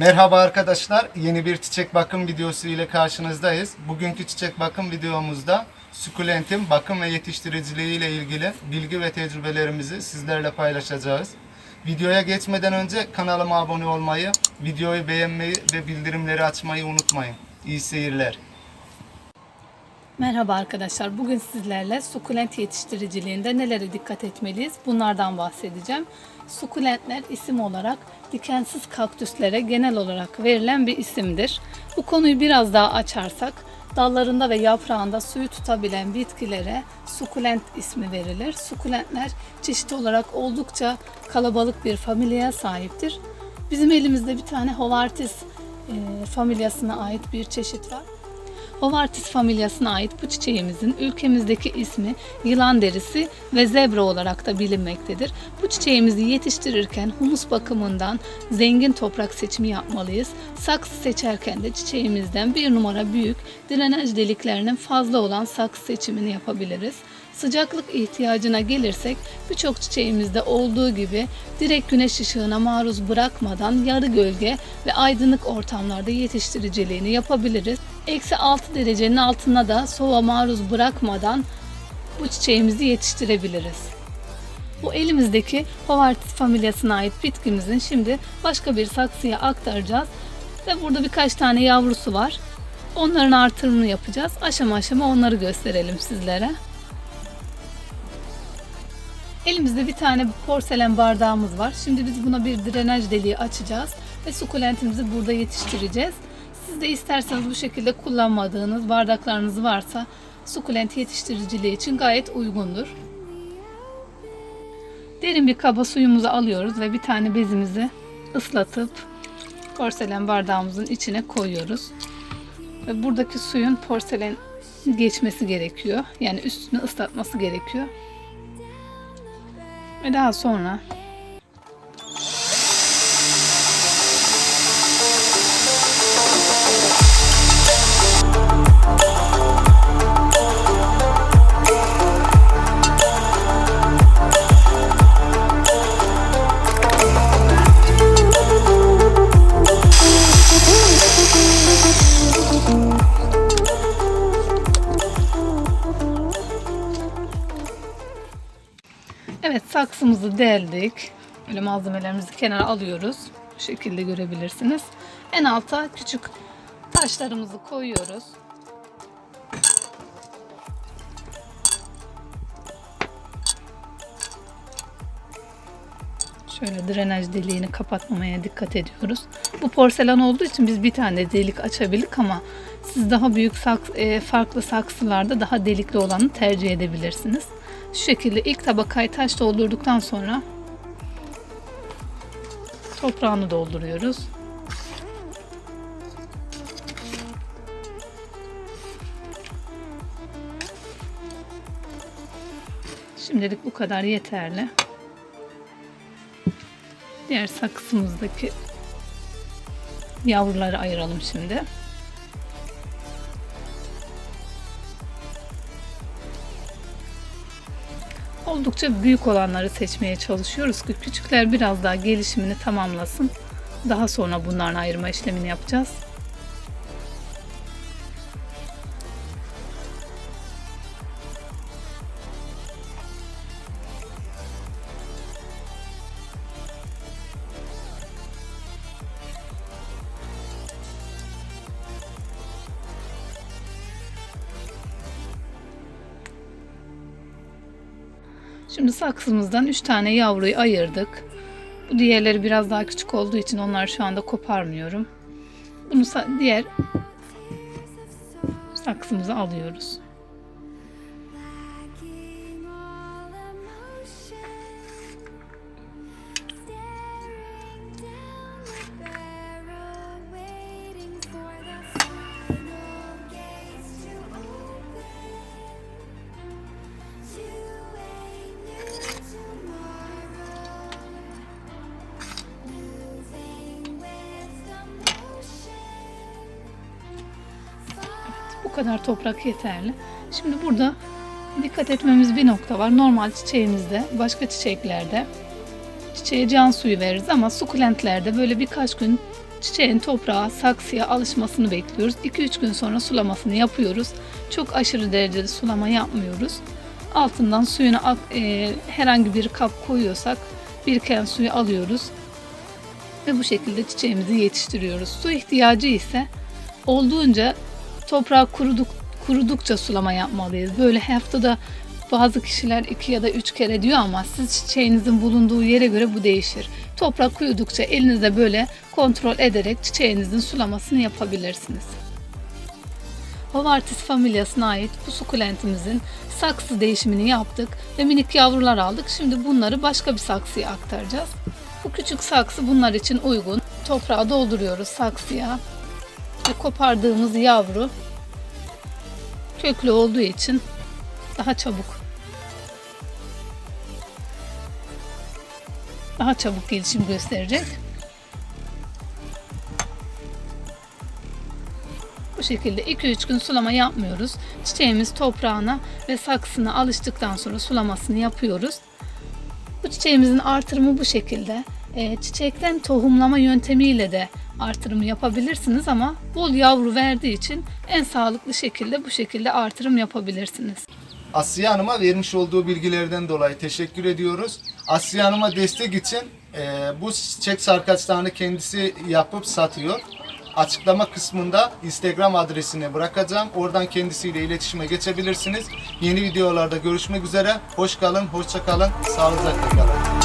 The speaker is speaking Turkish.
Merhaba arkadaşlar. Yeni bir çiçek bakım videosu ile karşınızdayız. Bugünkü çiçek bakım videomuzda sukulentin bakım ve yetiştiriciliği ile ilgili bilgi ve tecrübelerimizi sizlerle paylaşacağız. Videoya geçmeden önce kanalıma abone olmayı, videoyu beğenmeyi ve bildirimleri açmayı unutmayın. İyi seyirler. Merhaba arkadaşlar. Bugün sizlerle sukulent yetiştiriciliğinde nelere dikkat etmeliyiz? Bunlardan bahsedeceğim. Sukulentler isim olarak dikensiz kaktüslere genel olarak verilen bir isimdir. Bu konuyu biraz daha açarsak dallarında ve yaprağında suyu tutabilen bitkilere sukulent ismi verilir. Sukulentler çeşit olarak oldukça kalabalık bir familyaya sahiptir. Bizim elimizde bir tane Hovartis e, familyasına ait bir çeşit var. Hovartis familyasına ait bu çiçeğimizin ülkemizdeki ismi yılan derisi ve zebra olarak da bilinmektedir. Bu çiçeğimizi yetiştirirken humus bakımından zengin toprak seçimi yapmalıyız. Saksı seçerken de çiçeğimizden bir numara büyük drenaj deliklerinin fazla olan saksı seçimini yapabiliriz. Sıcaklık ihtiyacına gelirsek birçok çiçeğimizde olduğu gibi direkt güneş ışığına maruz bırakmadan yarı gölge ve aydınlık ortamlarda yetiştiriciliğini yapabiliriz. Eksi 6 derecenin altına da soğuğa maruz bırakmadan bu çiçeğimizi yetiştirebiliriz. Bu elimizdeki Hovartis familyasına ait bitkimizin şimdi başka bir saksıya aktaracağız. Ve burada birkaç tane yavrusu var. Onların artırımını yapacağız. Aşama aşama onları gösterelim sizlere. Elimizde bir tane porselen bardağımız var. Şimdi biz buna bir drenaj deliği açacağız ve sukulentimizi burada yetiştireceğiz. Siz de isterseniz bu şekilde kullanmadığınız bardaklarınız varsa sukulent yetiştiriciliği için gayet uygundur. Derin bir kaba suyumuzu alıyoruz ve bir tane bezimizi ıslatıp porselen bardağımızın içine koyuyoruz. Ve buradaki suyun porselen geçmesi gerekiyor. Yani üstünü ıslatması gerekiyor. Ve daha sonra Evet saksımızı deldik. Böyle malzemelerimizi kenara alıyoruz. Bu şekilde görebilirsiniz. En alta küçük taşlarımızı koyuyoruz. Şöyle drenaj deliğini kapatmamaya dikkat ediyoruz. Bu porselen olduğu için biz bir tane delik açabildik ama siz daha büyük e, farklı saksılarda daha delikli olanı tercih edebilirsiniz. Şu şekilde ilk tabakayı taş doldurduktan sonra toprağını dolduruyoruz. Şimdilik bu kadar yeterli. Diğer saksımızdaki yavruları ayıralım şimdi. Oldukça büyük olanları seçmeye çalışıyoruz ki küçükler biraz daha gelişimini tamamlasın. Daha sonra bunların ayırma işlemini yapacağız. Şimdi saksımızdan 3 tane yavruyu ayırdık. Bu diğerleri biraz daha küçük olduğu için onları şu anda koparmıyorum. Bunu diğer saksımıza alıyoruz. Kadar toprak yeterli. Şimdi burada dikkat etmemiz bir nokta var. Normal çiçeğimizde, başka çiçeklerde çiçeğe can suyu veririz ama sukulentlerde böyle birkaç gün çiçeğin toprağa, saksıya alışmasını bekliyoruz. 2-3 gün sonra sulamasını yapıyoruz. Çok aşırı derecede sulama yapmıyoruz. Altından suyunu ak- e, herhangi bir kap koyuyorsak biriken suyu alıyoruz ve bu şekilde çiçeğimizi yetiştiriyoruz. Su ihtiyacı ise olduğunca toprağı kuruduk, kurudukça sulama yapmalıyız. Böyle haftada bazı kişiler iki ya da üç kere diyor ama siz çiçeğinizin bulunduğu yere göre bu değişir. Toprak kurudukça elinizde böyle kontrol ederek çiçeğinizin sulamasını yapabilirsiniz. Hovartis familyasına ait bu sukulentimizin saksı değişimini yaptık ve minik yavrular aldık. Şimdi bunları başka bir saksıya aktaracağız. Bu küçük saksı bunlar için uygun. Toprağı dolduruyoruz saksıya ve kopardığımız yavru köklü olduğu için daha çabuk daha çabuk gelişim gösterecek. Bu şekilde 2-3 gün sulama yapmıyoruz. Çiçeğimiz toprağına ve saksına alıştıktan sonra sulamasını yapıyoruz. Bu çiçeğimizin artırımı bu şekilde. Ee, çiçekten tohumlama yöntemiyle de artırımı yapabilirsiniz ama bol yavru verdiği için en sağlıklı şekilde bu şekilde artırım yapabilirsiniz. Asiye Hanım'a vermiş olduğu bilgilerden dolayı teşekkür ediyoruz. Asiye Hanım'a destek için e, bu çiçek sarkaçlarını kendisi yapıp satıyor. Açıklama kısmında Instagram adresini bırakacağım. Oradan kendisiyle iletişime geçebilirsiniz. Yeni videolarda görüşmek üzere. Hoş kalın, hoşça kalın, sağlıcakla kalın.